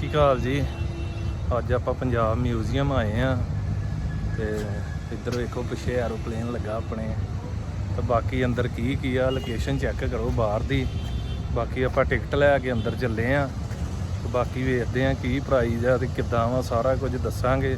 ਸ਼੍ਰੀ ਅਕਾਲ ਜੀ। ਅੱਜ ਆਪਾਂ ਪੰਜਾਬ ਮਿਊਜ਼ੀਅਮ ਆਏ ਆ ਤੇ ਇੱਧਰ ਵੇਖੋ ਪਿੱਛੇ ਐਰੋਪਲੇਨ ਲੱਗਾ ਆਪਣੇ। ਤੇ ਬਾਕੀ ਅੰਦਰ ਕੀ ਕੀ ਆ ਲੋਕੇਸ਼ਨ ਚੈੱਕ ਕਰੋ ਬਾਹਰ ਦੀ। ਬਾਕੀ ਆਪਾਂ ਟਿਕਟ ਲੈ ਕੇ ਅੰਦਰ ਚੱਲੇ ਆ। ਤੇ ਬਾਕੀ ਵੇਖਦੇ ਆ ਕੀ ਪ੍ਰਾਈਜ਼ ਆ ਤੇ ਕਿੱਦਾਂ ਵਾ, ਸਾਰਾ ਕੁਝ ਦੱਸਾਂਗੇ।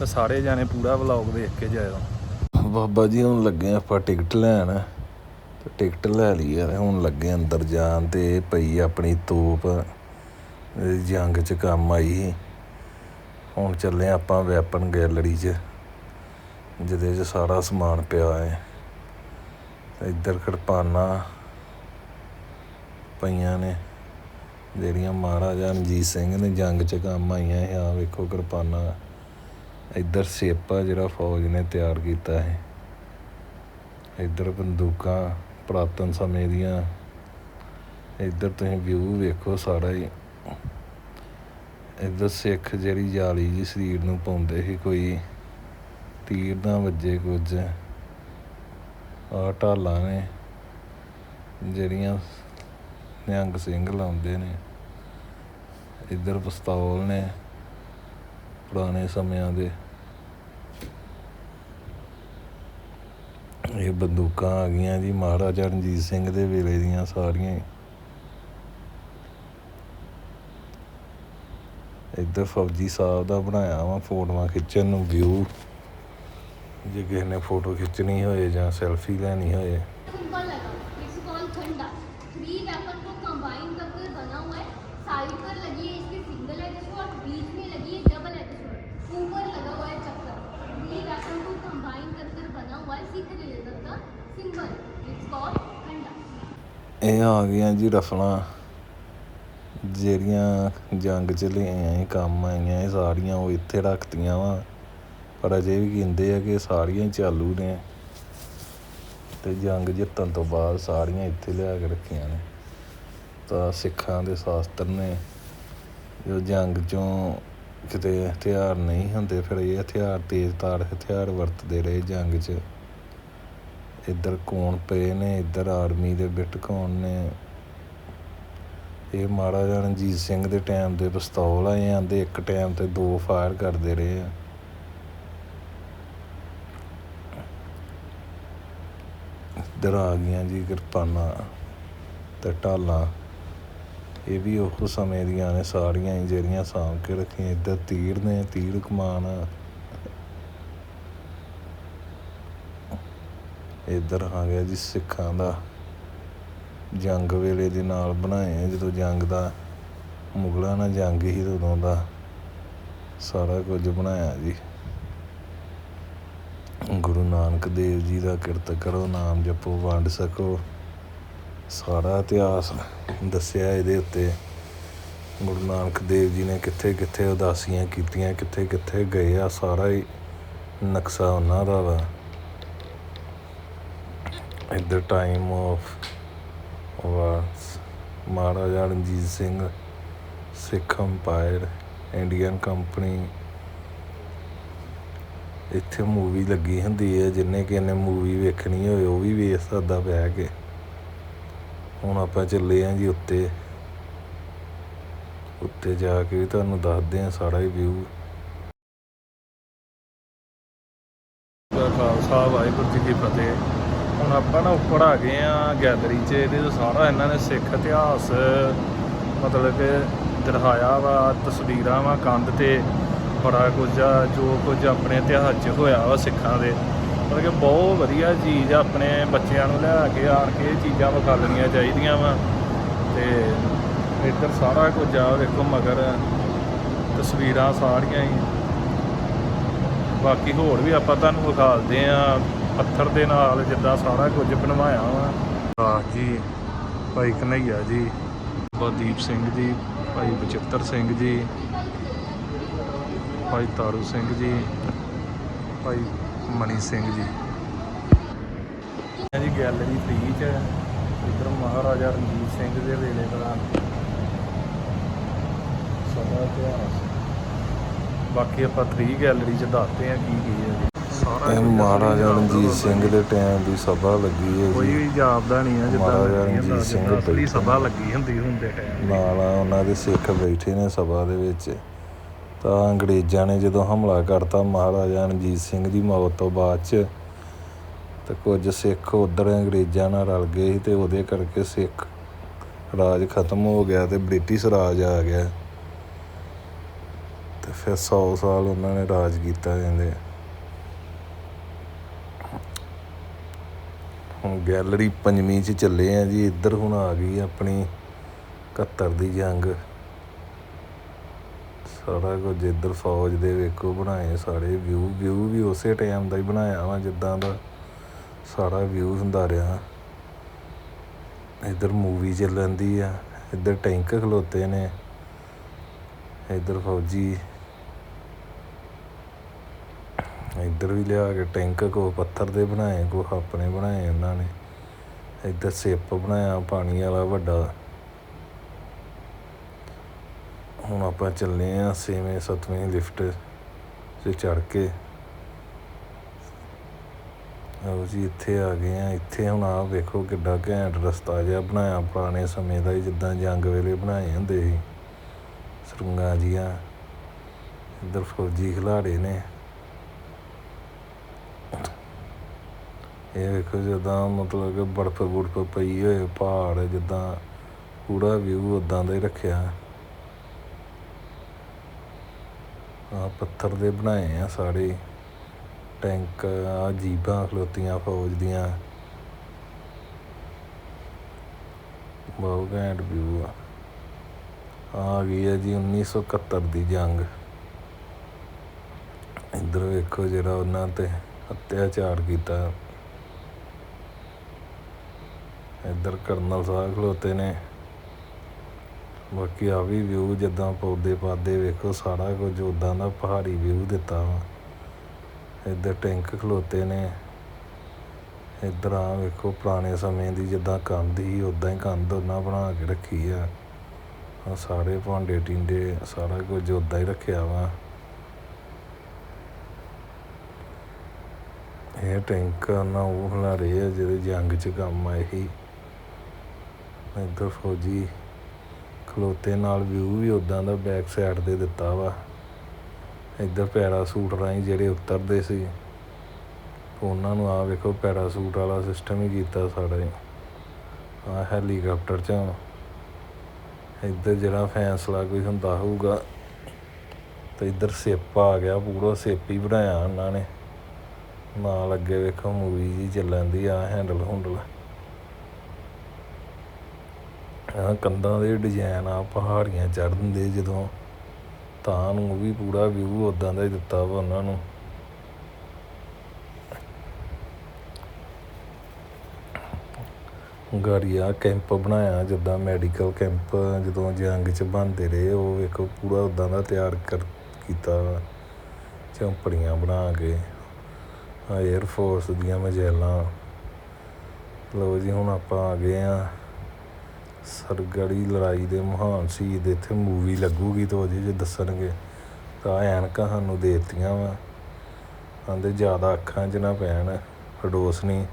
ਤੇ ਸਾਰੇ ਜਾਣੇ ਪੂਰਾ ਵਲੌਗ ਵੇਖ ਕੇ ਜਾਇਓ। ਬਾਬਾ ਜੀ, ਹੁਣ ਲੱਗੇ ਆਪਾਂ ਟਿਕਟ ਲੈਣ। ਤੇ ਟਿਕਟ ਲੈ ਲਈ ਯਾਰ ਹੁਣ ਲੱਗੇ ਅੰਦਰ ਜਾਣ ਤੇ ਇਹ ਪਈ ਆਪਣੀ ਤੋਪ। ਜੰਗ 'ਚ ਕੰਮ ਆਈ। ਸੀ ਹੁਣ ਚੱਲੇ ਆਪਾਂ ਵੈਪਨ ਗੈਲਰੀ 'ਚ, ਜਿਹਦੇ 'ਚ ਸਾਰਾ ਸਮਾਨ ਪਿਆ ਹੈ ਇੱਧਰ ਕਿਰਪਾਨਾਂ ਪਈਆਂ ਨੇ, ਜਿਹੜੀਆਂ ਮਹਾਰਾਜਾ ਰਣਜੀਤ ਸਿੰਘ ਨੇ ਜੰਗ 'ਚ ਕੰਮ ਆਈਆਂ ਸੀ ਆ ਵੇਖੋ ਕਿਰਪਾਨਾਂ, ਇੱਧਰ ਸੇਪਾ ਜਿਹੜਾ ਫੌਜ ਨੇ ਤਿਆਰ ਕੀਤਾ ਹੈ ਇੱਧਰ ਬੰਦੂਕਾਂ ਪੁਰਾਤਨ ਸਮੇਂ ਦੀਆਂ, ਇੱਧਰ ਤੁਸੀਂ ਵਿਊ ਵੇਖੋ ਸਾਰਾ ਹੀ ਇੱਧਰ ਸਿੱਖ ਜਿਹੜੀ ਜਾਲੀ ਜੀ ਸਰੀਰ ਨੂੰ ਪਾਉਂਦੇ ਸੀ ਕੋਈ, ਤੀਰ ਨਾ ਵੱਜੇ ਕੁਝ। ਆ ਢਾਲਾਂ ਨੇ, ਜਿਹੜੀਆਂ ਨਿਹੰਗ ਸਿੰਘ ਲਾਉਂਦੇ ਨੇ। ਇੱਧਰ ਪਿਸਤੌਲ ਨੇ ਪੁਰਾਣੇ ਸਮਿਆਂ ਦੇ। ਇਹ ਬੰਦੂਕਾਂ ਆ ਗਈਆਂ ਜੀ, ਮਹਾਰਾਜਾ ਰਣਜੀਤ ਸਿੰਘ ਦੇ ਵੇਲੇ ਦੀਆਂ ਸਾਰੀਆਂ ਇੱਧਰ ਫੌਜੀ ਸਾਹਿਬ ਦਾ ਬਣਾਇਆ ਵਾ ਫੋਟੋਆਂ ਖਿੱਚਣ ਨੂੰ ਵਿਊ ਜੇ ਕਿਸੇ ਨੇ ਫੋਟੋ ਖਿੱਚਣੀ ਹੋਏ ਜਾਂ ਸੈਲਫੀ ਲੈਣੀ ਹੋਏ। ਇਹ ਆ ਗਈਆਂ ਜੀ ਰਫਲਾਂ। ਜਿਹੜੀਆਂ ਜੰਗ ਚ ਲਿਆਈਆਂ ਸੀ, ਕੰਮ ਆਈਆਂ ਇਹ ਸਾਰੀਆਂ ਉਹ ਇੱਥੇ ਰੱਖਤੀਆਂ ਵਾ। ਪਰ ਅਜੇ ਵੀ ਕਹਿੰਦੇ ਆ ਕਿ ਸਾਰੀਆਂ ਹੀ ਚਾਲੂ ਨੇ। ਅਤੇ ਜੰਗ ਜਿੱਤਣ ਤੋਂ ਬਾਅਦ ਸਾਰੀਆਂ ਇੱਥੇ ਲਿਆ ਕੇ ਰੱਖੀਆਂ ਨੇ। ਤਾਂ ਸਿੱਖਾਂ ਦੇ ਸ਼ਾਸਤਰ ਨੇ, ਜੋ ਜੰਗ ਚੋਂ ਕਿਤੇ ਹਥਿਆਰ ਨਹੀਂ ਹੁੰਦੇ, ਫਿਰ ਇਹ ਹਥਿਆਰ ਤੇਜ਼ ਤਾਰ ਹਥਿਆਰ ਵਰਤਦੇ ਰਹੇ ਜੰਗ 'ਚ। ਇੱਧਰ ਕੌਣ ਪਏ ਨੇ, ਇੱਧਰ ਆਰਮੀ ਦੇ ਬਿੱਟ ਕੌਣ ਨੇ ਇਹ ਮਹਾਰਾਜਾ ਰਣਜੀਤ ਸਿੰਘ ਦੇ ਟਾਈਮ ਦੇ ਪਿਸਤੌਲ ਆਏ ਆਂਦੇ ਇੱਕ ਟਾਈਮ ਤੇ ਦੋ ਫਾਇਰ ਕਰਦੇ ਰਹੇ ਆ। ਇੱਧਰ ਆ ਗਈਆਂ ਜੀ ਕਿਰਪਾਨਾਂ ਤੇ ਢਾਲਾਂ। ਇਹ ਵੀ ਉਹ ਸਮੇਂ ਦੀਆਂ ਨੇ ਸਾਰੀਆਂ ਹੀ ਜਿਹੜੀਆਂ ਸਾਂਭ ਕੇ ਰੱਖੀਆਂ। ਇੱਧਰ ਤੀਰ ਨੇ, ਤੀਰ ਕਮਾਨ। ਇੱਧਰ ਆ ਗਿਆ ਜੀ ਸਿੱਖਾਂ ਦਾ। ਜੰਗ ਵੇਲੇ ਦੇ ਨਾਲ ਬਣਾਏ ਆ, ਜਦੋਂ ਜੰਗ ਦਾ ਮੁਗਲਾਂ ਨਾਲ ਜੰਗ ਹੀ ਉਦੋਂ ਦਾ ਸਾਰਾ ਕੁਝ ਬਣਾਇਆ ਜੀ। ਗੁਰੂ ਨਾਨਕ ਦੇਵ ਜੀ ਦਾ ਕਿਰਤ ਕਰੋ, ਨਾਮ ਜਪੋ, ਵੰਡ ਸਕੋ। ਸਾਰਾ ਇਤਿਹਾਸ ਦੱਸਿਆ ਇਹਦੇ ਉੱਤੇ। ਗੁਰੂ ਨਾਨਕ ਦੇਵ ਜੀ ਨੇ ਕਿੱਥੇ ਕਿੱਥੇ ਉਦਾਸੀਆਂ ਕੀਤੀਆਂ, ਕਿੱਥੇ ਕਿੱਥੇ ਗਏ ਆ, ਸਾਰਾ ਹੀ ਨਕਸ਼ਾ ਉਹਨਾਂ ਦਾ ਵਾ। At the time of was Maharaja Ranjit Singh, Sikh empire, Indian company. ਇੱਥੇ ਮੂਵੀ ਲੱਗੀ ਹੁੰਦੀ ਹੈ, ਜਿੰਨੇ ਕਿ ਨੇ ਮੂਵੀ ਵੇਖਣੀ ਹੋਵੇ ਉਹ ਵੀ ਵੇਖ ਸਕਦਾ ਬਹਿ ਕੇ। ਹੁਣ ਆਪਾਂ ਚੱਲੇ ਆਂ ਜੀ ਉੱਤੇ। ਉੱਤੇ ਜਾ ਕੇ ਵੀ ਤੁਹਾਨੂੰ ਦੱਸਦੇ ਆਂ ਸਾਰਾ ਹੀ ਵਿਊ। ਖਾਲਸਾ, ਵਾਹਿਗੁਰੂ ਜੀ ਕੀ ਫਤਿਹ। ਹੁਣ ਆਪਾਂ ਨਾ ਉੱਪਰ ਆ ਗਏ ਆ ਗੈਲਰੀ 'ਚ, ਇਹਦੇ 'ਚ ਸਾਰਾ ਇਹਨਾਂ ਨੇ ਸਿੱਖ ਇਤਿਹਾਸ, ਮਤਲਬ ਕਿ ਦਿਖਾਇਆ ਵਾ, ਤਸਵੀਰਾਂ ਵਾ, ਕੰਧ ਤੇ ਬੜਾ ਕੁਝ ਆ, ਜੋ ਕੁਝ ਆਪਣੇ ਇਤਿਹਾਸ 'ਚ ਹੋਇਆ ਵਾ ਸਿੱਖਾਂ ਦੇ। ਮਤਲਬ ਕਿ ਬਹੁਤ ਵਧੀਆ ਚੀਜ਼ ਆ ਆਪਣੇ ਬੱਚਿਆਂ ਨੂੰ ਲਿਆ ਕੇ ਆਣ ਕੇ ਇਹ ਚੀਜ਼ਾਂ ਵਿਖਾ ਲੈਣੀਆਂ ਚਾਹੀਦੀਆਂ ਵਾ। ਤੇ ਇੱਧਰ ਸਾਰਾ ਕੁਝ ਆ ਵੇਖੋ ਮਗਰ ਤਸਵੀਰਾਂ ਸਾਰੀਆਂ ਹੀ। ਬਾਕੀ ਹੋਰ ਵੀ ਆਪਾਂ ਤੁਹਾਨੂੰ ਵਿਖਾਲਦੇ ਆ। ਪੱਥਰ ਦੇ ਨਾਲ ਜਿੱਦਾਂ ਸਾਰਾ ਕੁਝ ਬਣਵਾਇਆ ਵਾ। ਆਹ ਜੀ ਭਾਈ ਕਨਈਆ ਜੀ। ਬਦੀਪ ਸਿੰਘ ਜੀ ਭਾਈ ਬਚਿੱਤਰ ਸਿੰਘ ਜੀ ਭਾਈ ਤਾਰੂ ਸਿੰਘ ਜੀ ਭਾਈ ਮਣੀ ਸਿੰਘ ਜੀ। ਜੀ ਗੈਲਰੀ ਫ੍ਰੀ ਚ ਇੱਧਰ ਮਹਾਰਾਜਾ ਰਣਜੀਤ ਸਿੰਘ ਦੇ ਵੇਲੇ ਦਾ ਸਾਰਾ ਇਤਿਹਾਸ। ਬਾਕੀ ਆਪਾਂ 3 ਗੈਲਰੀ ਚ ਦੱਸਦੇ ਆ ਕੀ ਕੀ ਹੈ ਇਹ ਮਹਾਰਾਜਾ ਰਣਜੀਤ ਸਿੰਘ ਦੇ ਟਾਈਮ ਦੀ ਸਭਾ ਲੱਗੀ ਹੈ ਕੋਈ ਜੀ ਵੀ ਜਾਪਦਾ ਨਹੀਂ ਆ ਜਿੱਦਾਂ ਮਹਾਰਾਜਾ ਰਣਜੀਤ ਸਿੰਘ ਜਿੱਦਾਂ ਅਸਲੀ ਸਭਾ ਲੱਗੀ ਹੁੰਦੀ ਹੁਣ ਦੇ ਟਾਈਮ ਨਾਲ ਉਹਨਾਂ ਦੇ ਸਿੱਖ ਬੈਠੇ ਨੇ ਸਭਾ ਦੇ ਵਿੱਚ। ਤਾਂ ਅੰਗਰੇਜ਼ਾਂ ਨੇ ਜਦੋਂ ਹਮਲਾ ਕਰਤਾ ਮਹਾਰਾਜਾ ਰਣਜੀਤ ਸਿੰਘ ਦੀ ਮੌਤ ਤੋਂ ਬਾਅਦ ਚ ਤੇ ਕੁਝ ਸਿੱਖ ਉਧਰ ਅੰਗਰੇਜ਼ਾਂ ਨਾਲ ਰਲ ਗਏ ਸੀ ਤੇ ਉਹਦੇ ਕਰਕੇ ਸਿੱਖ ਰਾਜ ਖਤਮ ਹੋ ਗਿਆ ਤੇ ਬ੍ਰਿਟਿਸ਼ ਰਾਜ ਆ ਗਿਆ। ਤੇ ਫਿਰ 100 ਸਾਲ ਉਹਨਾਂ ਨੇ ਰਾਜ ਕੀਤਾ ਜਾਂਦੇ ਹੁਣ ਗੈਲਰੀ ਪੰਜਵੀਂ ਚ ਚੱਲੇ ਆ ਜੀ, ਇੱਧਰ ਹੁਣ ਆ ਗਈ ਆਪਣੀ 71 ਦੀ ਜੰਗ। ਸਾਰਾ ਕੁਝ ਇੱਧਰ ਫੌਜ ਦੇ ਵੇਖੋ ਬਣਾਏ, ਸਾਰੇ ਵਿਊ ਵਿਊ ਵੀ ਉਸੇ ਟਾਈਮ ਦਾ ਹੀ ਬਣਾਇਆ ਵਾ, ਜਿੱਦਾਂ ਦਾ ਸਾਰਾ ਵਿਊ ਹੁੰਦਾ ਰਿਹਾ। ਇੱਧਰ ਮੂਵੀ ਚੱਲਣ ਦੀ ਆ, ਇੱਧਰ ਟੈਂਕ ਖਲੋਤੇ ਨੇ। ਇੱਧਰ ਫੌਜੀ ਇੱਧਰ ਵੀ ਲਿਆ ਕੇ ਟੈਂਕ ਕੋ ਪੱਥਰ ਦੇ ਬਣਾਏ, ਕੋ ਆਪਣੇ ਬਣਾਏ ਉਹਨਾਂ ਨੇ। ਇੱਧਰ ਸਿਪ ਬਣਾਇਆ, ਪਾਣੀ ਵਾਲਾ ਵੱਡਾ। ਹੁਣ ਆਪਾਂ ਚੱਲੇ ਆ ਛੇਵੇਂ, ਸੱਤਵੇਂ ਲਿਫਟ 'ਚ ਚੜ ਕੇ। ਆਓ ਜੀ, ਇੱਥੇ ਆ ਗਏ ਆ। ਇੱਥੇ ਹੁਣ ਆ ਵੇਖੋ ਕਿੱਡਾ ਘੈਂਟ ਰਸਤਾ ਜਿਹਾ ਬਣਾਇਆ, ਪੁਰਾਣੇ ਸਮੇਂ ਦਾ ਹੀ ਜਿੱਦਾਂ ਜੰਗ ਵੇਲੇ ਬਣਾਏ ਹੁੰਦੇ ਸੀ। ਸਰੰਗਾਂ ਜੀਆਂ। ਇੱਧਰ ਫੌਜੀ ਖਿਲਾੜੇ ਨੇ। ਇਹ ਵੇਖੋ ਜਿੱਦਾਂ ਮਤਲਬ ਕਿ ਬਰਫ਼ ਬੁਰਫ ਪਈ ਹੋਏ, ਪਹਾੜ ਜਿੱਦਾਂ ਪੂਰਾ ਵਿਊ ਉਦਾਂ ਦਾ ਹੀ ਰੱਖਿਆ। ਆ ਪੱਥਰ ਦੇ ਬਣਾਏ ਆ ਸਾਰੇ, ਟੈਂਕ ਆ ਜੀਬਾਂ ਖਲੋਤੀਆਂ ਫੌਜ ਦੀਆਂ। ਬਹੁਤ ਘੈਂਟ ਵਿਊ ਆ। ਆ ਗਈ ਹੈ ਜੀ 1971 ਦੀ ਜੰਗ। ਇੱਧਰ ਵੇਖੋ ਜਿਹੜਾ ਉਹਨਾਂ ਤੇ ਅਤਿਆਚਾਰ ਕੀਤਾ। ਇੱਧਰ ਕਰਨਲ ਸਾਹਿਬ ਖਲੋਤੇ ਨੇ। ਬਾਕੀ ਆ ਵੀ ਵਿਊ ਜਿੱਦਾਂ ਪੌਦੇ ਪਾਦੇ ਵੇਖੋ, ਸਾਰਾ ਕੁਝ ਉਦਾਂ ਦਾ ਪਹਾੜੀ ਵਿਊ ਦਿੱਤਾ ਵਾ। ਇੱਧਰ ਟੈਂਕ ਖਲੋਤੇ ਨੇ। ਇੱਧਰ ਆ ਵੇਖੋ, ਪੁਰਾਣੇ ਸਮੇਂ ਦੀ ਜਿੱਦਾਂ ਕੰਧ ਸੀ ਉਦਾਂ ਹੀ ਕੰਧ ਉਹਨਾਂ ਬਣਾ ਕੇ ਰੱਖੀ ਆ। ਆ ਸਾਰੇ ਭਾਂਡੇ ਟਿੰਡੇ, ਸਾਰਾ ਕੁਝ ਉਦਾਂ ਹੀ ਰੱਖਿਆ ਵਾ। ਇਹ ਟੈਂਕ ਨਾ, ਉਹ ਖਿਲਾਰੇ ਆ ਜਿਹੜੇ ਜੰਗ 'ਚ ਕੰਮ ਆਏ ਸੀ। ਇੱਧਰ ਫੌਜੀ ਖਲੋਤੇ ਨਾਲ ਵਿਊ ਵੀ ਉਦਾਂ ਦਾ ਬੈਕ ਸਾਈਡ ਤੇ ਦਿੱਤਾ ਵਾ। ਇੱਧਰ ਪੈਰਾਸੂਟ ਰਾਹੀਂ ਜਿਹੜੇ ਉਤਰਦੇ ਸੀ, ਉਹਨਾਂ ਨੂੰ ਆ ਵੇਖੋ ਪੈਰਾਸੂਟ ਵਾਲਾ ਸਿਸਟਮ ਹੀ ਕੀਤਾ ਸਾਡਾ ਆ ਹੈਲੀਕਾਪਟਰ 'ਚ ਇੱਧਰ ਜਿਹੜਾ ਫੈਸਲਾ ਕੋਈ ਹੁੰਦਾ ਹੋਊਗਾ, ਤੇ ਇੱਧਰ ਸਿਪ ਆ ਗਿਆ, ਪੂਰਾ ਸਿਪ ਹੀ ਬਣਾਇਆ ਉਹਨਾਂ ਨੇ। ਨਾਲ ਅੱਗੇ ਵੇਖੋ ਮੂਵੀ ਜੀ ਚੱਲਣ ਦੀ ਆ ਹੈਂਡਲ ਹੁੰਡਲ ਆ, ਕੰਧਾਂ ਦੇ ਡਿਜ਼ਾਈਨ ਆ, ਪਹਾੜੀਆਂ ਚੜ੍ਹਨ ਦੇ ਜਦੋਂ। ਤਾਂ ਨੂੰ ਉਹ ਵੀ ਪੂਰਾ ਵਿਊ ਉਦਾਂ ਦਾ ਹੀ ਦਿੱਤਾ ਵਾ ਉਹਨਾਂ ਨੂੰ। ਗਾੜੀਆ ਕੈਂਪ ਬਣਾਇਆ, ਜਿੱਦਾਂ ਮੈਡੀਕਲ ਕੈਂਪ, ਜਦੋਂ ਜੰਗ 'ਚ ਬਣਦੇ ਰਹੇ, ਉਹ ਵੇਖੋ ਪੂਰਾ ਉਦਾਂ ਦਾ ਤਿਆਰ ਕਰ ਕੀਤਾ ਵਾ। ਝੌਂਪੜੀਆਂ ਬਣਾ ਕੇ ਆ 에ਅਰ ਫੋਰਸ ਦੀਆਂ ਮਜੈਲਾਂ ਲਓ ਜੀ, ਹੁਣ ਆਪਾਂ ਆ ਗਏ ਆ। ਸਰਗੜੀ ਲੜਾਈ ਦੇ ਮਹਾਨ ਸ਼ਹੀਦ ਇੱਥੇ ਮੂਵੀ ਲੱਗੂਗੀ ਤਾਂ ਉਹਦੇ 'ਚ ਦੱਸਣਗੇ। ਤਾਂ ਐਨਕਾਂ ਸਾਨੂੰ ਦੇ ਦਿੱਤੀਆਂ ਵਾ। ਕਹਿੰਦੇ ਜ਼ਿਆਦਾ ਅੱਖਾਂ 'ਚ ਨਾ ਪੈਣ ਰੋਸ਼ਨੀ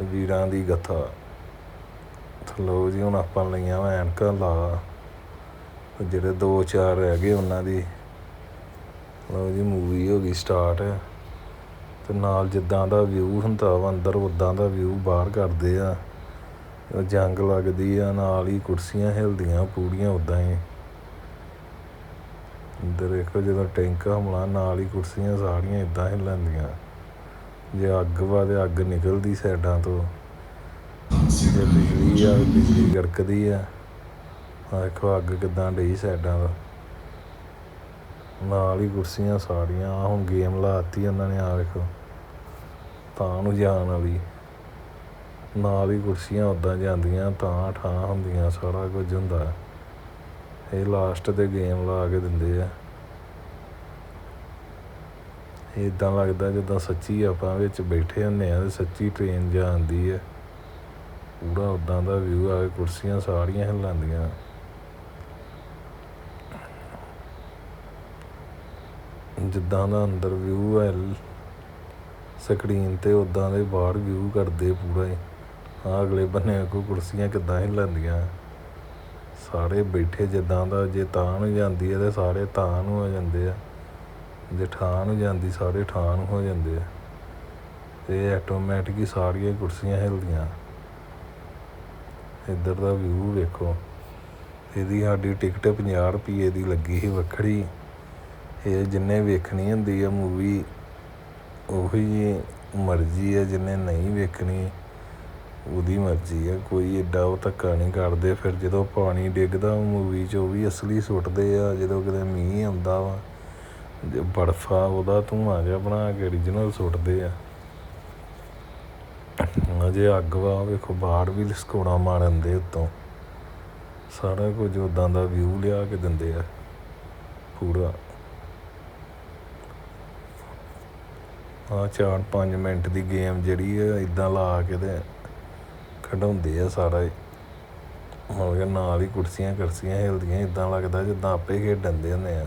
ਵੀਰਾਂ ਦੀ ਗਥਾ। ਤੇ ਲਓ ਜੀ, ਹੁਣ ਆਪਾਂ ਲਈਆਂ ਵਾ ਐਨਕਾਂ ਲਾ। ਜਿਹੜੇ ਦੋ ਚਾਰ ਰਹਿ ਗਏ ਉਹਨਾਂ ਦੀ। ਲਓ ਜੀ ਮੂਵੀ ਹੋ ਗਈ ਸਟਾਰਟ ਤੇ ਨਾਲ ਜਿੱਦਾਂ ਦਾ ਵਿਊ ਹੁੰਦਾ ਵਾ, ਅੰਦਰ ਉਦਾਂ ਦਾ ਵਿਊ ਬਾਹਰ ਕਰਦੇ ਆ। ਜੰਗ ਲੱਗਦੀ ਆ, ਨਾਲ ਹੀ ਕੁਰਸੀਆਂ ਹਿਲਦੀਆਂ ਪੂਰੀਆਂ ਉਦਾਂ ਹੀ। ਅੰਦਰ ਵੇਖੋ ਜਦੋਂ ਟੈਂਕ ਹਮਲਾ, ਨਾਲ ਹੀ ਕੁਰਸੀਆਂ ਸਾਰੀਆਂ ਇਦਾਂ ਹਿਲਣਦੀਆਂ ਜੇ ਅੱਗ ਵਾ ਤੇ ਅੱਗ ਨਿਕਲਦੀ ਸਾਈਡਾਂ ਤੋਂ। ਜੇ ਬਿਜਲੀ ਆ, ਬਿਜਲੀ ਗੜਕਦੀ ਆ। ਆਹ ਵੇਖੋ ਅੱਗ ਕਿਦਾਂ ਡਈ ਸਾਈਡਾਂ ਦਾ ਨਾਲ ਹੀ ਕੁਰਸੀਆਂ ਸਾਰੀਆਂ, ਆਹ ਹੁਣ ਗੇਮ ਲਾਤੀ ਉਹਨਾਂ ਨੇ ਆ ਵੇਖੋ ਤਾਂ ਨੂੰ ਜਾਣ ਵਾਲੀ। ਨਾਲ ਹੀ ਕੁਰਸੀਆਂ ਉੱਦਾਂ ਜਾਂਦੀਆਂ, ਤਾਂ ਠਾਂ ਹੁੰਦੀਆਂ, ਸਾਰਾ ਕੁਝ ਹੁੰਦਾ। ਇਹ ਲਾਸਟ ਤੇ ਗੇਮ ਲਾ ਕੇ ਦਿੰਦੇ ਆ। ਇਦਾਂ ਲੱਗਦਾ ਜਿੱਦਾਂ ਸੱਚੀ ਆਪਾਂ ਵਿੱਚ ਬੈਠੇ ਹੁੰਦੇ ਆ ਤੇ ਸੱਚੀ ਟ੍ਰੇਨ ਜਾਂਦੀ ਹੈ ਪੂਰਾ ਉਦਾਂ ਦਾ ਵਿਊ ਆ, ਕੁਰਸੀਆਂ ਸਾਰੀਆਂ ਹਿਲਾਉਂਦੀਆਂ ਜਿੱਦਾਂ ਦਾ ਅੰਦਰ ਵਿਊ ਹੈ ਸਕਰੀਨ ਤੇ ਉਦਾਂ ਦੇ ਬਾਹਰ ਵਿਊ ਕਰਦੇ ਪੂਰਾ ਹੀ। ਆਹ ਅਗਲੇ ਬੰਨੇ ਕੋ ਕੁਰਸੀਆਂ ਕਿੱਦਾਂ ਹਿੱਲਣਦੀਆਂ ਸਾਰੇ ਬੈਠੇ ਜਿੱਦਾਂ ਦਾ, ਜੇ ਤਾਂ ਨੂੰ ਜਾਂਦੀ ਹੈ ਤੇ ਸਾਰੇ ਤਾਂ ਨੂੰ ਹੋ ਜਾਂਦੇ ਆ। ਜੇ ਠਾਂ ਨੂੰ ਜਾਂਦੀ, ਸਾਰੇ ਠਾਂ ਨੂੰ ਹੋ ਜਾਂਦੇ ਆ। ਤੇ ਆਟੋਮੈਟਿਕ ਹੀ ਸਾਰੀਆਂ ਕੁਰਸੀਆਂ ਹਿੱਲਦੀਆਂ। ਇੱਧਰ ਦਾ ਵਿਊ ਵੇਖੋ। ਇਹਦੀ ਸਾਡੀ ਟਿਕਟ 50 ਰੁਪਏ ਦੀ ਲੱਗੀ ਸੀ ਵੱਖਰੀ। ਇਹ ਜਿੰਨੇ ਵੇਖਣੀ ਹੁੰਦੀ ਆ ਮੂਵੀ ਉਹੀ ਮਰਜ਼ੀ ਹੈ ਜਿੰਨੇ ਨਹੀਂ ਵੇਖਣੀ। ਉਹਦੀ ਮਰਜ਼ੀ ਆ, ਕੋਈ ਏਡਾ ਉਹ ਧੱਕਾ ਨਹੀਂ ਕਰਦੇ। ਫਿਰ ਜਦੋਂ ਪਾਣੀ ਡਿੱਗਦਾ ਮੂਵੀ 'ਚ ਉਹ ਵੀ ਅਸਲੀ ਸੁੱਟਦੇ ਆ, ਜਦੋਂ ਕਿਤੇ ਮੀਂਹ ਆਉਂਦਾ ਵਾ ਬਰਫ ਆ ਉਹਦਾ ਧੂੰਆਂ ਜਿਹਾ ਬਣਾ ਕੇ origignal ਸੁੱਟਦੇ ਆ। ਅਜੇ ਅੱਗ ਵਾ ਵੇਖੋ, ਬਾਹਰ ਵੀ ਲਸਕੋਣਾ ਮਾਰਨ ਦੇ ਉੱਤੋਂ। ਸਾਰਾ ਕੁਝ ਉਦਾਂ ਦਾ ਵਿਊ ਲਿਆ ਕੇ ਦਿੰਦੇ ਆ, ਪੂਰਾ। ਆ ਚਾਰ ਪੰਜ ਮਿੰਟ ਦੀ ਗੇਮ ਜਿਹੜੀ ਆ ਇਦਾਂ ਲਾ ਕੇ ਤੇ ਖਡਾਉਂਦੇ ਆ ਸਾਰਾ। ਹੀ ਮਤਲਬ ਕਿ ਨਾਲ ਹੀ ਕੁਰਸੀਆਂ ਕਰਸੀਆਂ ਹਿਲਦੀਆਂ ਇੱਦਾਂ ਲੱਗਦਾ ਜਿੱਦਾਂ ਆਪੇ ਖੇਡਣ ਦੇ ਹੁੰਦੇ ਆ।